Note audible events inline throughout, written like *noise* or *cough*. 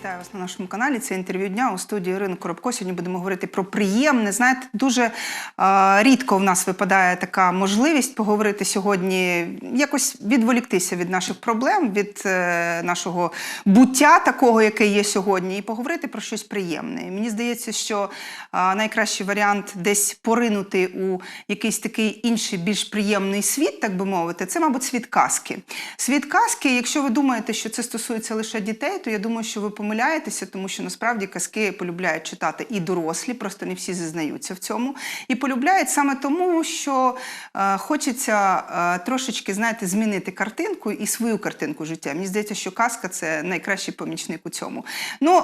Вітаю вас на нашому каналі. Це інтерв'ю дня у студії Ірини Коробко. Сьогодні будемо говорити про приємне. Знаєте, дуже е, рідко в нас випадає така можливість поговорити сьогодні, якось відволіктися від наших проблем, від е, нашого буття такого, яке є сьогодні, і поговорити про щось приємне. Мені здається, що е, найкращий варіант десь поринути у якийсь такий інший, більш приємний світ, так би мовити, це, мабуть, світ казки. Світ казки, якщо ви думаєте, що це стосується лише дітей, то я думаю, що ви помиляєтеся, тому що насправді казки полюбляють читати і дорослі, просто не всі зізнаються в цьому. І полюбляють саме тому, що е, хочеться е, трошечки, знаєте, змінити картинку і свою картинку життя. Мені здається, що казка це найкращий помічник у цьому. Ну, е,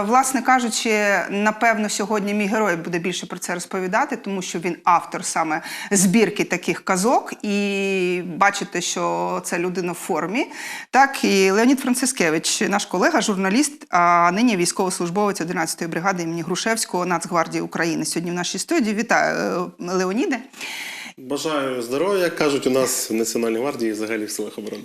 власне кажучи, напевно, сьогодні мій герой буде більше про це розповідати, тому що він автор саме збірки таких казок. І бачите, що це людина в формі. Так, і Леонід Францискевич, наш колега, журналіст, а нині військовослужбовець 11-ї бригади імені Грушевського Нацгвардії України. Сьогодні в нашій студії. Вітаю, е, Леоніде. Бажаю здоров'я, кажуть у нас в Національній гвардії і взагалі в силах оборони.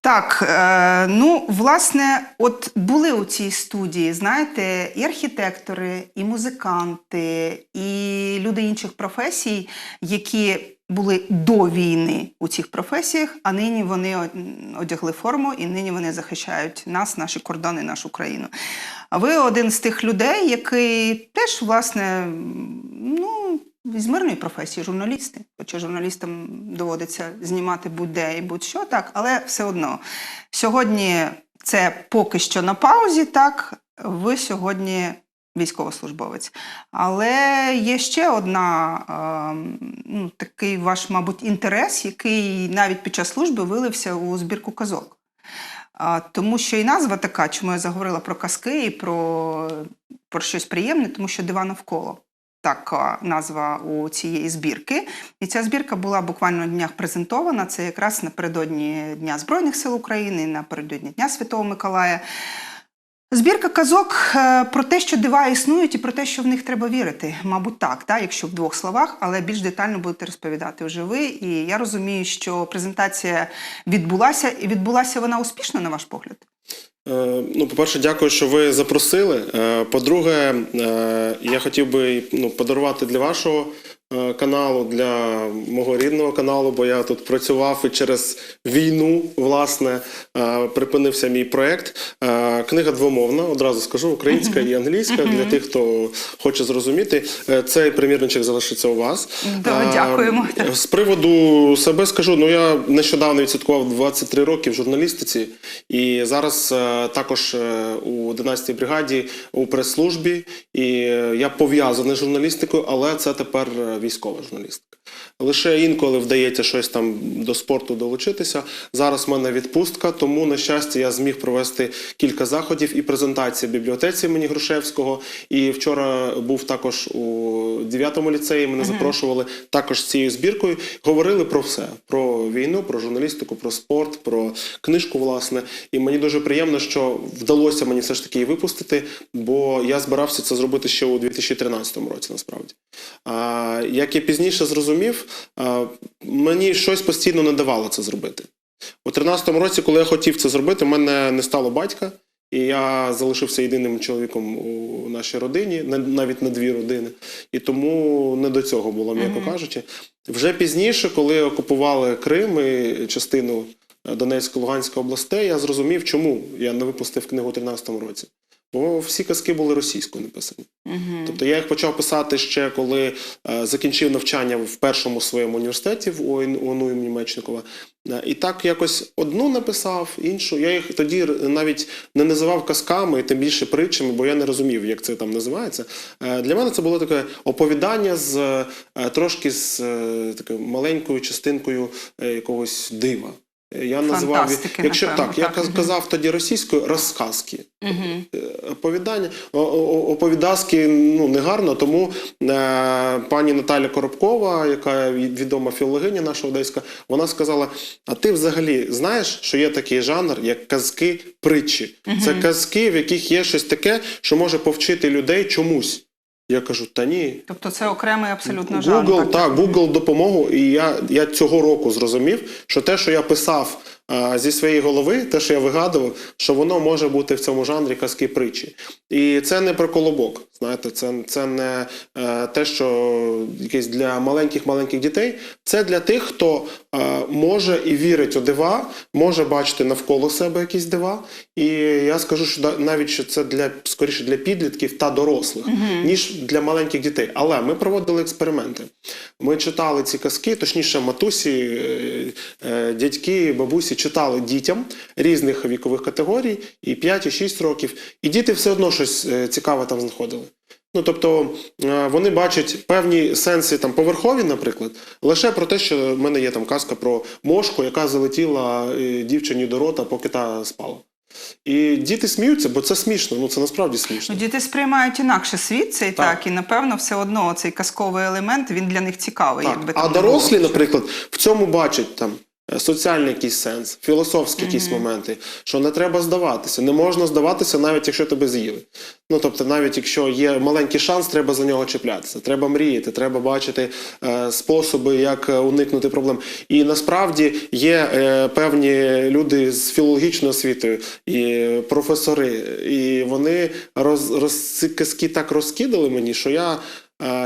Так, е, ну, власне, от були у цій студії, знаєте, і архітектори, і музиканти, і люди інших професій, які були до війни у цих професіях, а нині вони одягли форму і нині вони захищають нас, наші кордони, нашу країну. А ви один з тих людей, який теж, власне, ну, з мирної професії, журналісти. Хоча журналістам доводиться знімати будь-де і будь-що, так, але все одно. Сьогодні це поки що на паузі, так, ви сьогодні військовослужбовець. Але є ще одна, е, ну, такий ваш, мабуть, інтерес, який навіть під час служби вилився у збірку казок. Тому що і назва така, чому я заговорила про казки і про, про щось приємне, тому що дива навколо. Така назва у цієї збірки. І ця збірка була буквально на днях презентована. Це якраз напередодні Дня Збройних сил України, напередодні Дня Святого Миколая. Збірка казок е, про те, що дива існують, і про те, що в них треба вірити. Мабуть, так, так, якщо в двох словах, але більш детально будете розповідати вже ви. І я розумію, що презентація відбулася, і відбулася вона успішно, на ваш погляд. Е, Ну, по-перше, дякую, що ви запросили. Е, По-друге, я хотів би ну, подарувати для вашого каналу, для мого рідного каналу, бо я тут працював і через війну, власне, е, припинився мій проєкт. Е, Книга двомовна, одразу скажу, українська і англійська, для тих, хто хоче зрозуміти. Е, Цей примірничок залишиться у вас. Да, Е, дякуємо. З приводу себе скажу, ну я нещодавно відсвяткував 23 роки в журналістиці, і зараз е, також е, у 11-й бригаді у прес-службі. І е, я пов'язаний з журналістикою, але це тепер е, військова журналістика. Лише інколи вдається щось там до спорту долучитися. Зараз в мене відпустка, тому на щастя я зміг провести кілька заходів і презентації в бібліотеці імені Грушевського. І вчора був також у 9-му ліцеї. Мене запрошували також з цією збіркою. Говорили про все: про війну, про журналістику, про спорт, про книжку, власне. І мені дуже приємно, що вдалося мені все ж таки її випустити, бо я збирався це зробити ще у 2013 році, насправді. А, як я пізніше зрозумів, мені щось постійно не давало це зробити. У 13-му році, коли я хотів це зробити, в мене не стало батька, і я залишився єдиним чоловіком у нашій родині, навіть на дві родини. І тому не до цього було, м'яко кажучи. Вже пізніше, коли окупували Крим і частину Донецької Луганської областей, я зрозумів, чому я не випустив книгу у 13-му році. Бо всі казки були російською написані. Тобто я їх почав писати ще коли е, закінчив навчання в першому своєму університеті в ОНУ ОНУ імені Мечникова. Е, І так якось одну написав, іншу. Я їх тоді навіть не називав казками, тим більше притчами, бо я не розумів, як це там називається. Е, Для мене це було таке оповідання з е, трошки з е, такою маленькою частинкою е, якогось дива. Е, Я Фантастики, якщо напевно, так, я так. каз- казав тоді російською розказки. Е, Оповідання о- о- ну не гарно, тому е, пані Наталя Коробкова, яка відома філологиня наша одеська, вона сказала: А ти взагалі знаєш, що є такий жанр, як казки притчі? Це казки, в яких є щось таке, що може повчити людей чомусь. Я кажу, та ні. Тобто це окремий абсолютно жанр. Google, так, Google допомогу. І я, я цього року зрозумів, що те, що я писав зі своєї голови, те, що я вигадував, що воно може бути в цьому жанрі казки притчі. І це не про колобок. Знаєте, це, це не е, те, що якесь для маленьких-маленьких дітей. Це для тих, хто е, може і вірить у дива, може бачити навколо себе якісь дива. І я скажу, що навіть що це для скоріше для підлітків та дорослих, ніж для маленьких дітей. Але ми проводили експерименти. Ми читали ці казки, точніше, матусі, е, е, дядьки, бабусі читали дітям різних вікових категорій, і 5, і 6 років. І діти все одно щось е, цікаве там знаходили. Ну, тобто е, вони бачать певні сенси там поверхові, наприклад, лише про те, що в мене є там казка про мошку, яка залетіла е, дівчині до рота, поки та спала. І діти сміються, бо це смішно. Ну це насправді смішно. Ну, діти сприймають інакше світ цей так. Так. і напевно все одно цей казковий елемент він для них цікавий. Так. Якби А там не дорослі, було. наприклад, в цьому бачать там. Е, Соціальний якийсь сенс, філософські якісь моменти, що не треба здаватися. Не можна здаватися, навіть якщо тебе з'їли. Ну тобто, навіть якщо є маленький шанс, треба за нього чіплятися. Треба мріяти, треба бачити е, способи, як е, уникнути проблем. І насправді є е, певні люди з філологічною освітою і професори, і вони роз, роз, ці так розкидали мені, що я.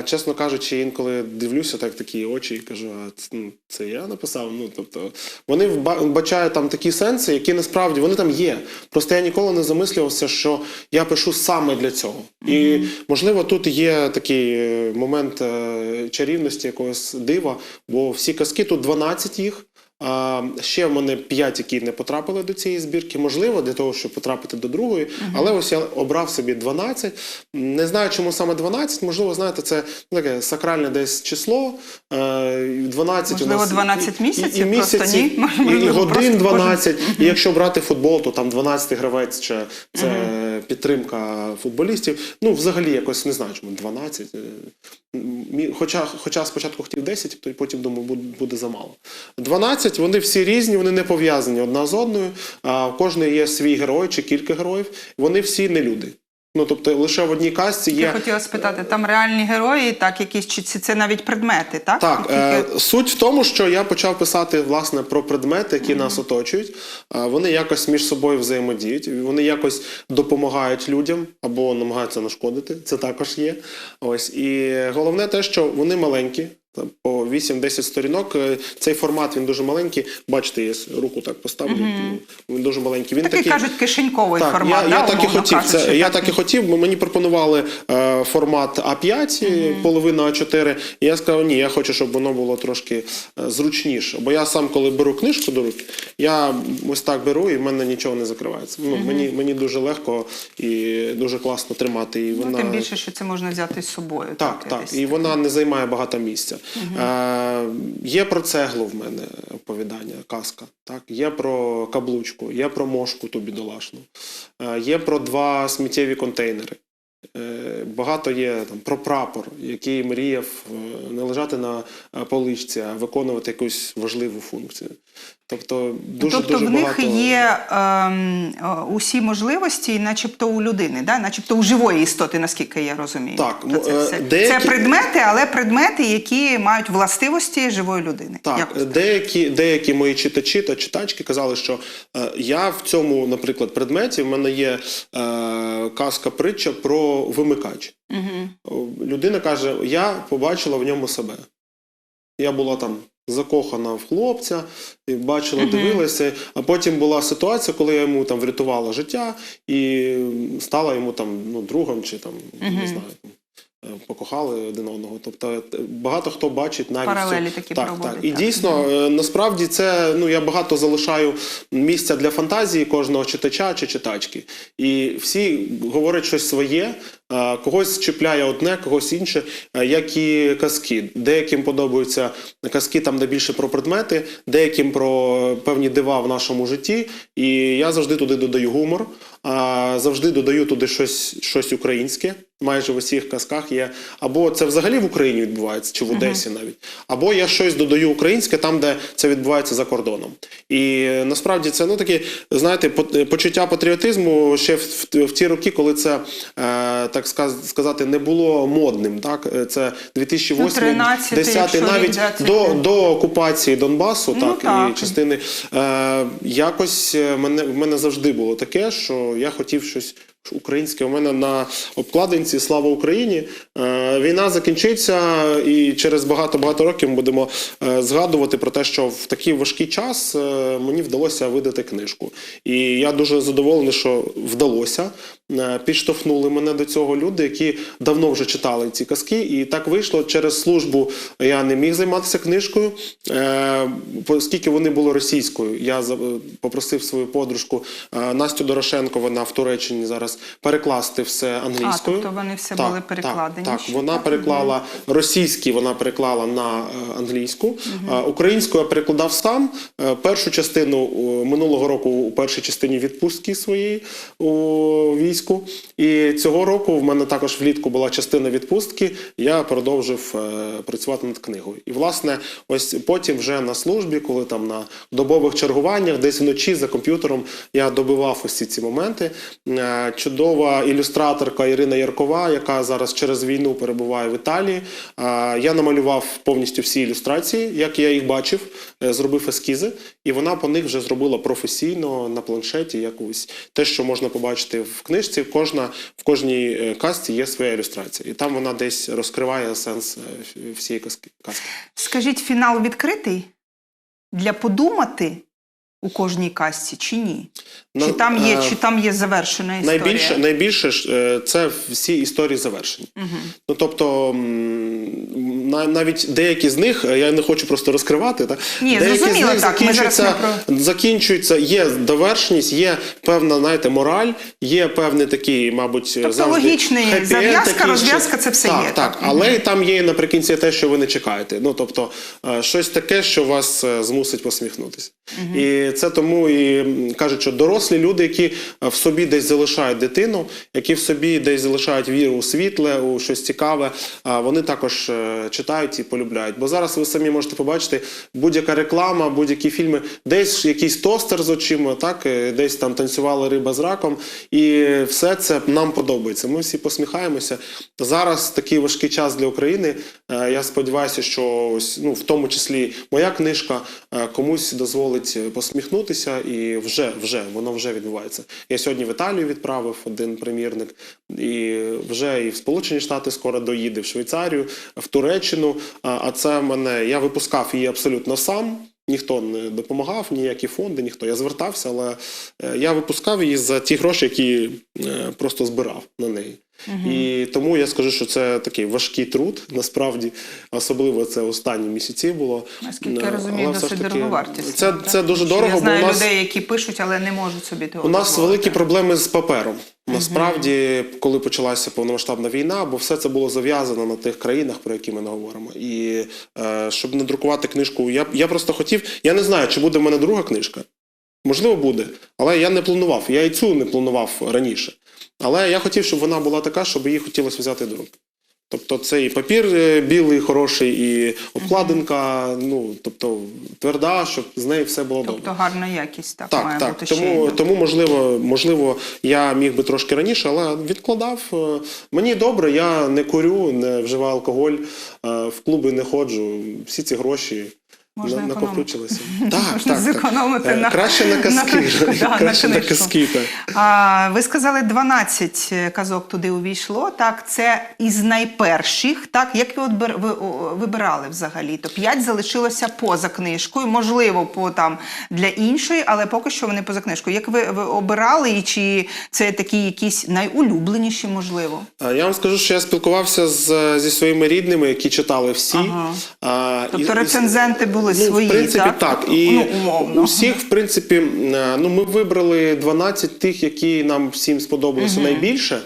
Чесно кажучи, інколи дивлюся так такі очі і кажу, а це, ну, це я написав. Ну тобто вони вба- вбачають там такі сенси, які насправді вони там є. Просто я ніколи не замислювався, що я пишу саме для цього. І можливо, тут є такий е, момент е, чарівності, якогось дива, бо всі казки тут 12 їх. Ще в мене 5, які не потрапили до цієї збірки. Можливо, для того, щоб потрапити до другої. Але ось я обрав собі 12. Не знаю, чому саме 12. Можливо, знаєте, це ну, таке сакральне десь число. Е, 12 у нас 12 місяців? і, і Просто місяці, ні? і, і годин просто 12. І якщо брати футбол, то там 12 гравець ще це підтримка футболістів. Ну, взагалі, якось не знаю, чому 12. Хоча, хоча спочатку хотів 10, то потім думав, буде, замало. 12, вони всі різні, вони не пов'язані одна з одною. А кожної є свій герой чи кілька героїв. Вони всі не люди. Ну, тобто лише в одній казці Я є. хотіла спитати, там реальні герої, так якісь чи це, навіть предмети, так? Так, е, суть в тому, що я почав писати власне про предмети, які нас оточують. Е, вони якось між собою взаємодіють, вони якось допомагають людям або намагаються нашкодити. Це також є. Ось і головне те, що вони маленькі. По 8-10 сторінок. Е, Цей формат він дуже маленький. Бачите, я руку так поставлю. Він дуже маленький. Він Такий, кажуть, кишеньковий так, формат. Я, да, я так і хотів. кажучи, Це, я так. так і хотів, бо мені пропонували е, формат А5, е, половина А4. І я сказав, ні, я хочу, щоб воно було трошки е, зручніше. Бо я сам, коли беру книжку до руки, я ось так беру і в мене нічого не закривається. Ну, мені, мені дуже легко і дуже класно тримати. І Ну, тим більше, що це можна взяти з собою. Так, так. десь. І вона не займає багато місця. Е, є про цеглу в мене оповідання, казка. Так? Є про каблучку, є про мошку ту бідолашну, е, є про два сміттєві контейнери. Е, Багато є там про прапор, який мріяв е, не лежати на е, поличці, а виконувати якусь важливу функцію. Тобто дуже тобто дуже в них багато... є ем, е, усі можливості, начебто у людини, да? начебто у живої істоти, наскільки я розумію. Так, Тобто це, все. деякі- це предмети, але предмети, які мають властивості живої людини. Так, деякі, деякі мої читачі та читачки казали, що е, я в цьому, наприклад, предметі в мене є е, казка притча про вимикач. Угу. Людина каже: я побачила в ньому себе. Я була там закохана в хлопця, і бачила, дивилася. А потім була ситуація, коли я йому там врятувала життя і стала йому там ну, другом чи там не знаю. Е, Покохали один одного. Тобто е, багато хто бачить навіть Паралелі такі так, проводить, так. І так. дійсно, е, насправді це ну я багато залишаю місця для фантазії кожного читача чи читачки. І всі говорять щось своє. Когось чіпляє одне, когось інше, як і казки. Деяким подобаються казки там, де більше про предмети, деяким про певні дива в нашому житті. І я завжди туди додаю гумор, завжди додаю туди щось, щось українське. майже в усіх казках є або це взагалі в Україні відбувається, чи в Одесі навіть, або я щось додаю українське там, де це відбувається за кордоном. І е, насправді це ну такі, знаєте, почуття патріотизму ще в, в, в ті роки, коли це е, так сказати не було модним. Так, Е, це 2008 Ну, 10 навіть до, до окупації Донбасу, Ну, так, так. і частини. Е, якось е, мене в мене завжди було таке, що я хотів щось. Українське у мене на обкладинці Слава Україні. Е, війна закінчиться, і через багато-багато років ми будемо е, згадувати про те, що в такий важкий час е, мені вдалося видати книжку. І я дуже задоволений, що вдалося. Підштовхнули мене до цього люди, які давно вже читали ці казки. І так вийшло через службу. Я не міг займатися книжкою, оскільки вони були російською. Я попросив свою подружку Настю Дорошенко, вона в Туреччині зараз перекласти все англійською. А, тобто вони все були перекладені Так, так. вона так? переклала російські, вона переклала на е, англійську. Е, Українську я перекладав сам. Е, Першу частину минулого року у першій частині відпустки своєї у війську. І цього року в мене також влітку була частина відпустки. Я продовжив працювати над книгою. І власне, ось потім вже на службі, коли там на добових чергуваннях, десь вночі за комп'ютером я добивав ці ці моменти. Чудова ілюстраторка Ірина Яркова, яка зараз через війну перебуває в Італії. Я намалював повністю всі ілюстрації, як я їх бачив, е, зробив ескізи, і вона по них вже зробила професійно на планшеті якусь те, що можна побачити в книжці. Кожна в кожній е, казці є своя ілюстрація, і там вона десь розкриває сенс е, всієї казки. Скажіть, фінал відкритий для подумати у кожній казці чи ні? Чи Ну, там є, е, чи там є завершена історія? Найбільше, найбільше е, це всі історії завершені. Ну тобто навіть деякі з них е, я не хочу просто розкривати. Так? Ні, деякі з них так, закінчуються, не закінчуються, є довершеність, є певна, знаєте, мораль, є певний такий, мабуть, Тобто завжди логічний зав'язка, розв'язка це все так, є, Так, так. але і там є наприкінці те, що ви не чекаєте. Ну тобто е, щось таке, що вас змусить посміхнутися. І це тому і кажуть, що дорослі люди, які е, в собі десь залишають дитину, які в собі десь залишають віру у світле, у щось цікаве, вони також е, читають і полюбляють. Бо зараз ви самі можете побачити будь-яка реклама, будь-які фільми, десь якийсь тостер з очима, так е, десь там танцювала риба з раком, і все це нам подобається. Ми всі посміхаємося. Зараз такий важкий час для України. Я сподіваюся, що ось, ну, в тому числі моя книжка комусь дозволить е, посміхнутися, і вже, вже воно вже відбувається. Я сьогодні в Італію відправив один примірник, і вже і в Сполучені Штати скоро доїде, в Швейцарію, в Туреччину. А а це мене я випускав її абсолютно сам. Ніхто не допомагав, ніякі фонди, ніхто. Я звертався, але е, я випускав її за ті гроші, які е, просто збирав на неї. І тому я скажу, що це такий важкий труд, насправді, особливо це останні місяці було. Наскільки Е, я розумію, але досить таки дороговартісно. Це, так? це дуже дорого, Я бо у нас людей, які пишуть, але не можуть собі того у нас дозволити. великі проблеми з папером. Насправді, коли почалася повномасштабна війна, бо все це було зав'язано на тих країнах, про які ми не говоримо. І е, щоб не друкувати книжку, я, я просто хотів. Я не знаю, чи буде в мене друга книжка. Можливо, буде, але я не планував. Я і цю не планував раніше. Але я хотів, щоб вона була така, щоб її хотілося взяти до рук. Тобто це і папір е, білий, хороший, і обкладинка, ну тобто тверда, щоб з нею все було добре. Тобто гарна якість так, Так, має так. бути ще. Тому, й. тому можливо, можливо, я міг би трошки раніше, але відкладав. Е, Мені добре, я не курю, не вживаю алкоголь, е, в клуби не ходжу. Всі ці гроші Можна на- накопичилися. *laughs* Так, Можна так, так. зекономити Е, на- краще на на казки. книжку, *laughs* да, краще на книжку. казки. Так. А, ви сказали, 12 казок туди увійшло. Так, це із найперших. Так, як ви, отбер, ви вибирали взагалі? То 5 залишилося поза книжкою, можливо, по там для іншої, але поки що вони поза книжкою. Як ви, ви обирали, і чи це такі якісь найулюбленіші, можливо? А Я вам скажу, що я спілкувався з, зі своїми рідними, які читали всі. Ага. А, Тобто і- рецензенти були ну, свої, В принципі, так? так. І Ну, умовно. усіх, в принципі, е, ну, ми вибрали 12 тих, які нам всім сподобалися найбільше.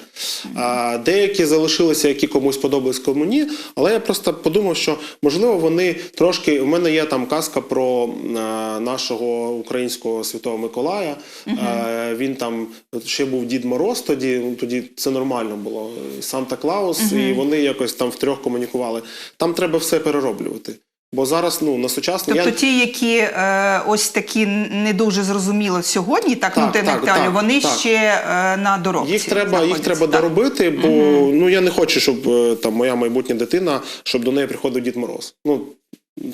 А, деякі залишилися, які комусь подобались, кому ні. Але я просто подумав, що можливо вони трошки. У мене є там казка про е, нашого українського святого Миколая. Е, він там ще був Дід Мороз тоді. ну, Тоді це нормально було. Санта Клаус, і вони якось там втрьох комунікували. Там треба все перероблювати. Бо зараз ну на сучасний Тобто я... ті, які е, ось такі не дуже зрозуміло сьогодні, так, Так, ну ти так, так, вони так. ще е, на доробці. Їх треба, їх треба так? доробити, бо ну я не хочу, щоб е, там моя майбутня дитина, щоб до неї приходив Дід Мороз. Ну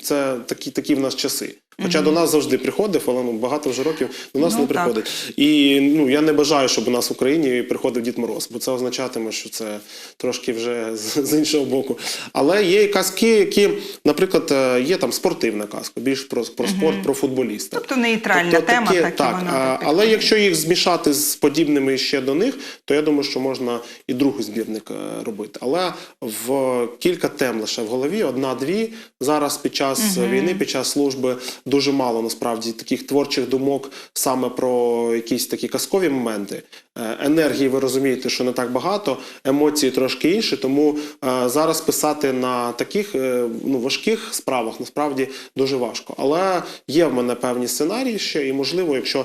це такі, такі в нас часи. Хоча до нас завжди приходив, але ну багато вже років до нас Ну, не так. приходить. І ну я не бажаю, щоб у нас в Україні приходив Дід Мороз, бо це означатиме, що це трошки вже з, з іншого боку. Але є казки, які, наприклад, е, є там спортивна казка, більш про, про спорт, про футболіста. Тобто нейтральна Тобто тема, таке- так, так, а, але якщо їх змішати з подібними ще до них, то я думаю, що можна і другий збірник е, робити. Але в кілька тем лише в голові, одна-дві. Зараз під час війни, під час служби дуже мало насправді таких творчих думок саме про якісь такі казкові моменти. Е, Енергії, ви розумієте, що не так багато, емоції трошки інші. Тому е, зараз писати на таких е, ну, важких справах насправді дуже важко. Але є в мене певні сценарії ще, і можливо, якщо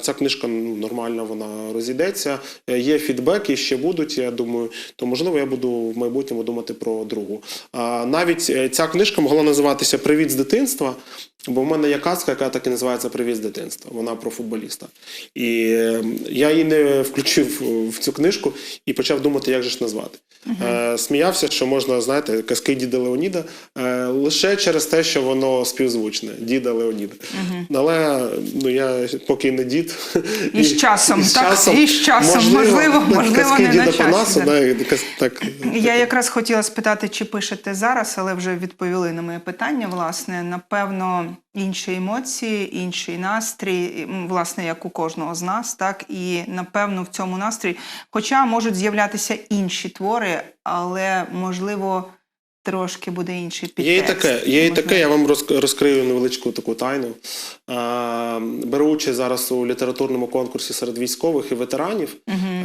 ця книжка ну, нормально вона розійдеться, є фідбеки, ще будуть. Я думаю, то можливо я буду в майбутньому думати про другу. Навіть ця книжка могла називатися Привіт з дитинства. Бо в мене є казка, яка так і називається Привіт з дитинства. Вона про футболіста. І я її не включив в цю книжку і почав думати, як же ж назвати. Е, сміявся, що можна, знаєте, казки діда Леоніда е, лише через те, що воно співзвучне, діда Леоніда. Але ну, я поки не дід. І з часом, так, і з часом, можливо, можливо, казки не на діда часі, Панаса, да. да, каз- так, Я якраз хотіла спитати, чи пишете зараз, але вже відповіли на моє питання. Власне, напевно, інші емоції, інший настрій, власне, як у кожного з нас, так і напевно в цьому настрої, хоча можуть з'являтися інші твори, але можливо. Трошки буде інший підтекст. Є і таке, є і таке. Я вам роз- розкрию невеличку таку тайну. А, Беру зараз у літературному конкурсі серед військових і ветеранів.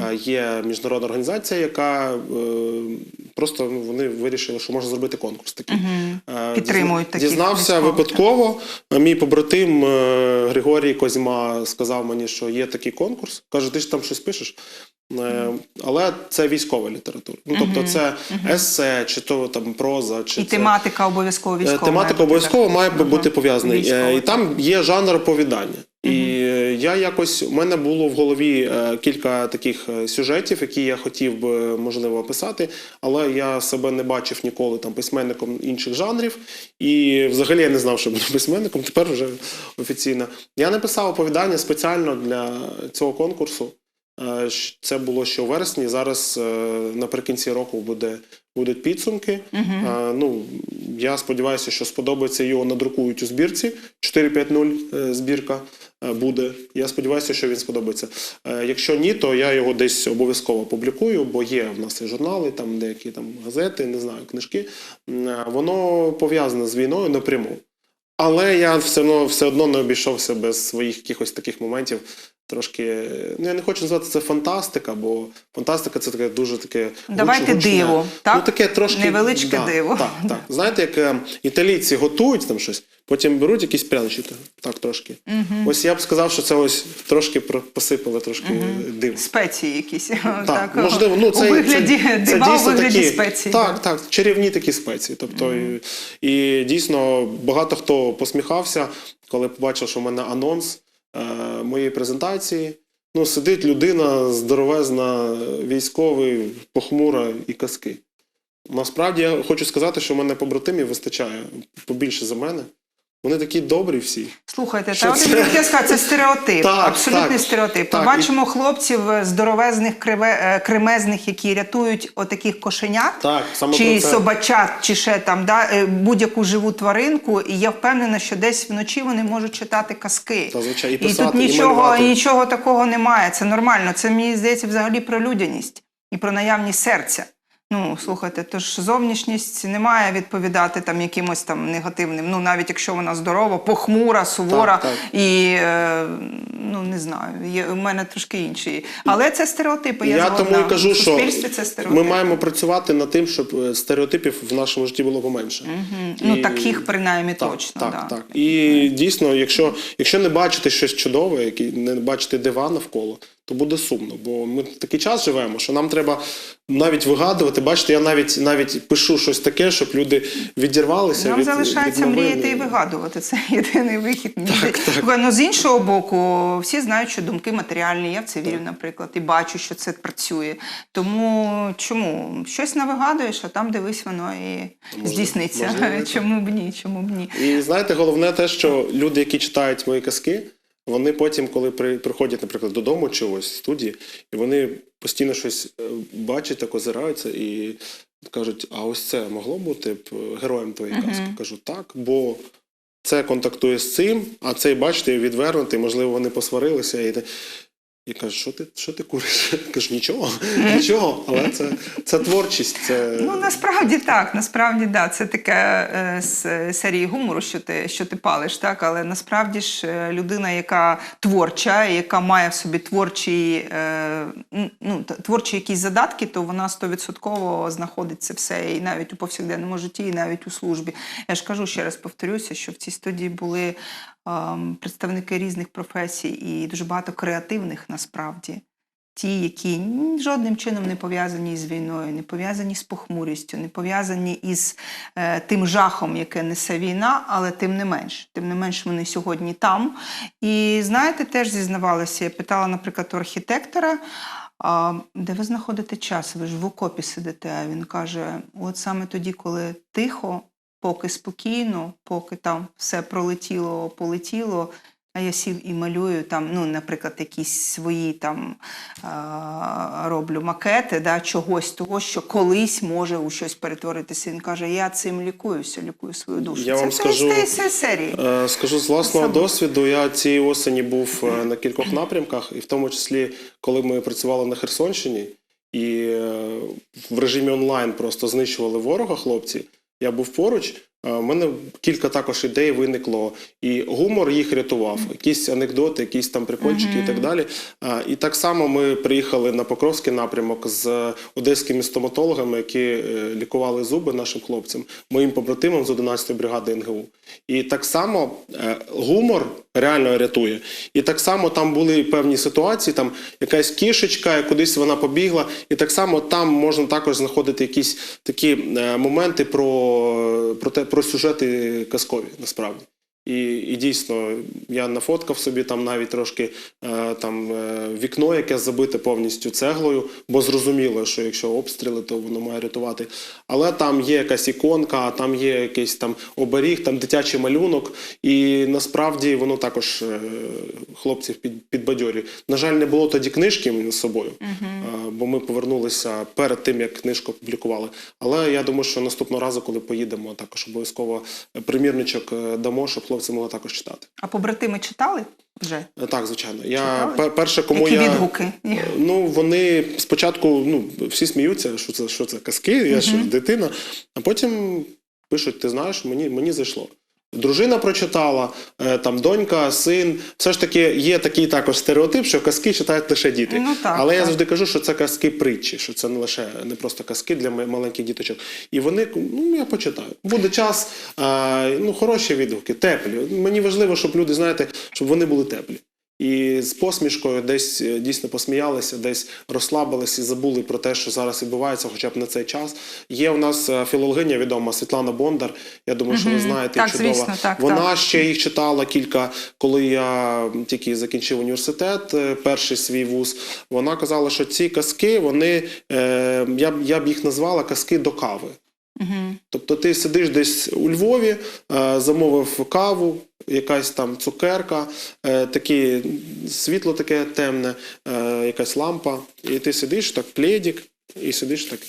А, Є міжнародна організація, яка е, просто ну, вони вирішили, що можна зробити конкурс такий. Е, Підтримують таких Дізнався військових, випадково. Мій побратим е, Григорій Козьма сказав мені, що є такий конкурс. Каже, ти ж там щось пишеш. Е, Але це військова література. Ну тобто, це есе, чи то там проза, чи І це... тематика обов'язково Е, військова. Тематика обов'язково має Ага. бути пов'язана. Е, І там є жанр оповідання. І е, я якось у мене було в голові е, кілька таких е, сюжетів, які я хотів би можливо описати, але я себе не бачив ніколи там письменником інших жанрів. І взагалі я не знав, що буду *laughs* письменником. Тепер вже офіційно. Я написав оповідання спеціально для цього конкурсу. Е, Це було ще у вересні. Зараз наприкінці року буде, будуть підсумки. Е, Ну, я сподіваюся, що сподобається його надрукують у збірці. 450 е, збірка буде. Я сподіваюся, що він сподобається. Е, Якщо ні, то я його десь обов'язково публікую, бо є в нас і журнали, там деякі там газети, не знаю, книжки. Е, Воно пов'язане з війною напряму. Але я все одно, все одно не обійшовся без своїх якихось таких моментів. Трошки, ну я не хочу назвати це фантастика, бо фантастика це таке дуже таке. Давайте гучне. диво, так? Ну таке трошки Невеличке да, диво. Так, так. Знаєте, як е, італійці готують там щось, потім беруть якісь прянощі, так, так трошки. Ось я б сказав, що це ось трошки посипали трошки диво. Спеції якісь. Так, можливо, ну це у вигляді це, це дива, у вигляді такі, спецій. Так, так, чарівні такі спеції. Тобто, і, і дійсно багато хто посміхався, коли побачив, що в мене анонс е, моєї презентації. Ну, сидить людина здоровезна, військовий, похмура і казки. Насправді я хочу сказати, що в мене побратимів вистачає побільше за мене. Вони такі добрі всі. Слухайте, та це? я сказав, це стереотип. Так, абсолютний так. стереотип. Так, Побачимо хлопців е, здоровезних, криве, е, кремезних, які рятують отаких кошенят. Так, саме чи собачат, чи ще там да, е, будь-яку живу тваринку, і я впевнена, що десь вночі вони можуть читати казки. Та, звичайно, і і тут нічого, малювати. нічого такого немає. Це нормально. Це мені здається взагалі про людяність і про наявність серця. Ну, слухайте, то ж зовнішність не має відповідати там якимось там негативним. Ну, навіть якщо вона здорова, похмура, сувора Так, так. і е, ну не знаю. Є, у мене трошки інші. Але це стереотипи. Я, Я тому і кажу, що це стереотипи. ми маємо працювати над тим, щоб е, стереотипів в нашому житті було поменше. Ну І- таких принаймні Так, точно. так, да. так. І дійсно, якщо, якщо не бачити щось чудове, не бачити дива навколо, то буде сумно. Бо ми в такий час живемо, що нам треба навіть вигадувати. Бачите, я навіть навіть пишу щось таке, щоб люди відірвалися. Нам від, залишається від мріяти і вигадувати. Це *laughs* єдиний вихід. Так, Ну, з іншого боку, всі знають, що думки матеріальні. Я в це вірю, наприклад, і бачу, що це працює. Тому чому щось навигадуєш, а там дивись, воно і Можливо, здійсниться. можливо, *laughs* чому б ні? Чому б ні? І знаєте, головне те, що люди, які читають мої казки, вони потім, коли при, приходять, наприклад, додому чи ось в студії, і вони постійно щось е, бачать, так озираються і кажуть: а ось це могло бути б е, героєм твоєї Мгм. казки? Кажу, так, бо це контактує з цим, а цей, бачите, відвернутий, можливо, вони посварилися. І, і кажуть, що ти, що ти куриш? *laughs* Кажу, нічого, нічого, але це, це творчість. Це... Ну насправді так, насправді да, це таке е, з серії гумору, що ти що ти палиш, так але насправді ж е, людина, яка творча, яка має в собі творчі, е, ну творчі якісь задатки, то вона стовідсотково знаходить це все і навіть у повсякденному житті, і навіть у службі. Я ж кажу ще раз повторюся, що в цій студії були представники різних професій і дуже багато креативних насправді ті, які жодним чином не пов'язані з війною, не пов'язані з похмурістю, не пов'язані із е, тим жахом, яке несе війна, але тим не менш, тим не менш вони сьогодні там. І знаєте, теж зізнавалася, я питала, наприклад, у архітектора. А, де ви знаходите час? Ви ж в окопі сидите. А він каже: от саме тоді, коли тихо, поки спокійно, поки там все пролетіло, полетіло. А я сів і малюю там, ну, наприклад, якісь свої там а, роблю макети да, чогось того, що колись може у щось перетворитися. Він каже: я цим лікуюся, лікую свою душу. Я Це вам все скажу- серії. Е, Скажу з власного Саме. досвіду, я цієї осені був е, на кількох напрямках, і в тому числі, коли ми працювали на Херсонщині, і е, в режимі онлайн просто знищували ворога хлопці. Я був поруч. Е, У мене кілька також ідей виникло, і гумор їх рятував, якісь анекдоти, якісь там прикольчики і так далі. І так само ми приїхали на Покровський напрямок з одеськими стоматологами, які е, лікували зуби нашим хлопцям, моїм побратимам з 11-ї бригади НГУ. І так само е, гумор реально рятує. І так само там були певні ситуації, там якась кішечка, кудись вона побігла, і так само там можна також знаходити якісь такі е, моменти про, про, те, про сюжети казкові насправді. І, і дійсно, я нафоткав собі там навіть трошки е, там е, вікно, яке забите повністю цеглою, бо зрозуміло, що якщо обстріли, то воно має рятувати. Але там є якась іконка, там є якийсь там оберіг, там дитячий малюнок, і насправді воно також е, хлопців під, підбадьорює. На жаль, не було тоді книжки з собою, е, бо ми повернулися перед тим, як книжку публікували. Але я думаю, що наступного разу, коли поїдемо, також обов'язково примірничок е, дамо, щоб хлопці могли також читати. А побратими читали вже? Е, Так, звичайно. Я Читали? перше, кому Які я відгуки? Е, ну вони спочатку ну всі сміються, що це що це казки, я що дитина, а потім пишуть: ти знаєш, мені мені зайшло. Дружина прочитала, е, там донька, син. Все ж таки є такий також стереотип, що казки читають лише діти. Ну, так, Але я завжди кажу, що це казки притчі, що це не лише не просто казки для маленьких діточок. І вони ну я почитаю. Буде час, е, ну хороші відгуки, теплі. Мені важливо, щоб люди, знаєте, щоб вони були теплі. І з посмішкою десь е, дійсно посміялися, десь розслабилися і забули про те, що зараз відбувається, хоча б на цей час. Є у нас е, філологиня відома Світлана Бондар. Я думаю, що ви знаєте Так, чудова. звісно, так, Вона так. ще їх читала кілька, коли я тільки закінчив університет, е, перший свій вуз. Вона казала, що ці казки, вони я б я б їх назвала казки до кави. Угу. Тобто ти сидиш десь у Львові, е, замовив каву, якась там цукерка, е, такі, світло таке темне, е, якась лампа, і ти сидиш так, пледік, і сидиш так.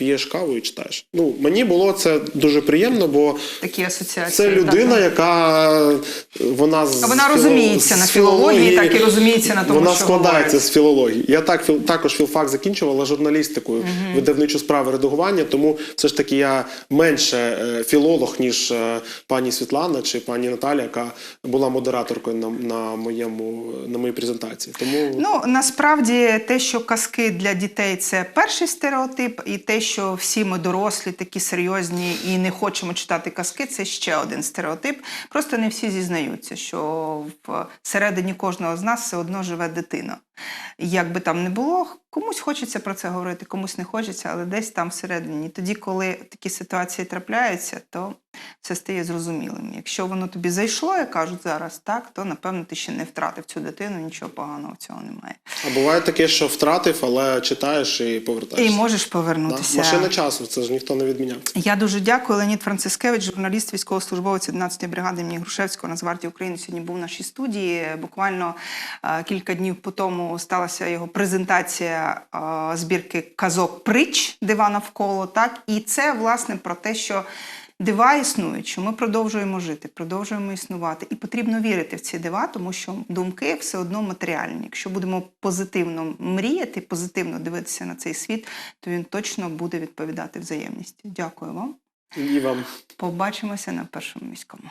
П'єш каву і читаєш. Ну, мені було це дуже приємно, бо Такі асоціації. це людина, так. яка вона з А вона розуміється на з філології, так і розуміється на тому, Вона що складається говорить. з філології. Я так філ- також філфак закінчувала журналістикою, видавничу справу редагування. Тому все ж таки я менше е, філолог, ніж е, пані Світлана чи пані Наталя, яка була модераторкою на, на моєму на моїй презентації. Тому Ну насправді те, що казки для дітей це перший стереотип, і те, що всі ми дорослі, такі серйозні і не хочемо читати казки, це ще один стереотип. Просто не всі зізнаються, що всередині кожного з нас все одно живе дитина. Як би там не було, комусь хочеться про це говорити, комусь не хочеться, але десь там всередині. Тоді, коли такі ситуації трапляються, то все стає зрозумілим. Якщо воно тобі зайшло, як кажуть зараз, так, то напевно ти ще не втратив цю дитину, нічого поганого цього немає. а буває таке, що втратив, але читаєш і повертаєшся. І можеш Да? повернутися. Машина часу, це ж ніхто не відміняв. Я дуже дякую. Леонід Францискевич, журналіст, військовослужбовець 11-ї бригади імені Грушевського Нацгвардії України. Сьогодні був в нашій студії. Буквально кілька днів по тому сталася його презентація е, збірки казок притч дива навколо. Так, і це власне про те, що. Дива існують, що ми продовжуємо жити, продовжуємо існувати. І потрібно вірити в ці дива, тому що думки все одно матеріальні. Якщо будемо позитивно мріяти, позитивно дивитися на цей світ, то він точно буде відповідати взаємністю. Дякую вам. І вам. Побачимося на першому міському.